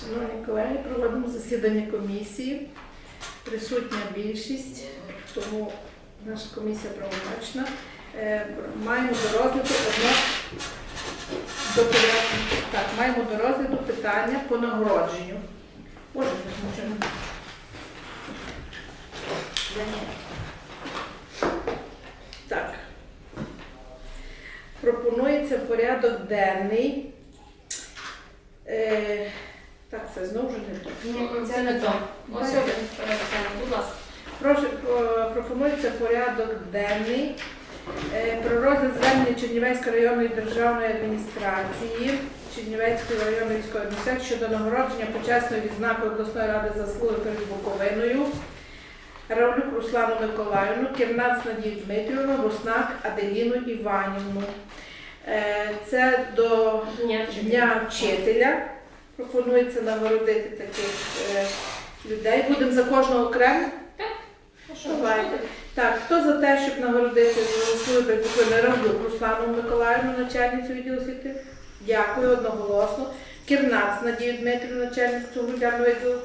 Шановні колеги, проводимо засідання комісії. Присутня більшість, тому наша комісія правомочна. Е, Маємо до розгляду одне до порядку. Так, маємо до розгляду питання по нагородженню. Може, може. Так. Пропонується порядок денний. Е, це знову ж не то. Ні, це не то. Ось Давайте. один перепитання, будь ласка. Прошу, про- пропонується порядок денний е, про розгляд звернення Чернівецької районної державної адміністрації Чернівецької районної військової адміністрації щодо нагородження почесної відзнаки обласної ради заслуги перед Буковиною. Равлюк Руслану Миколаївну, Кірнац Надію Дмитрівну, Руснак Аделіну Іванівну. Е, Це до Ні, Дня вчителя. Пропонується нагородити таких е, людей. Будемо за кожного окремо. Давайте. Так, хто за те, щоб нагородити прикупину Равлюк Руслану Миколаївну, начальницю відділу освіти? Дякую одноголосно. Кірнац Надію Дмитрівну, начальницю грудяного відділу.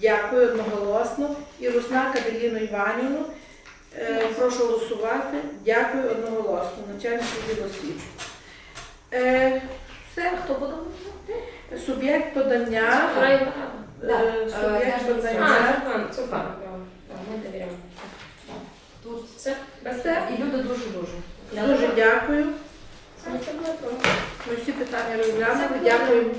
Дякую одноголосно. І Руснак Аделіну Іванівну. Е, прошу голосувати. Дякую одноголосно. Начальницю відділу освіти. Е, все. Хто буде? Суб'єкт подання. Е, Суб'єкт подання. Тут Все, Все. і люди дуже-дуже. Дуже дякую. Ми всі питання розглянули. Дякую.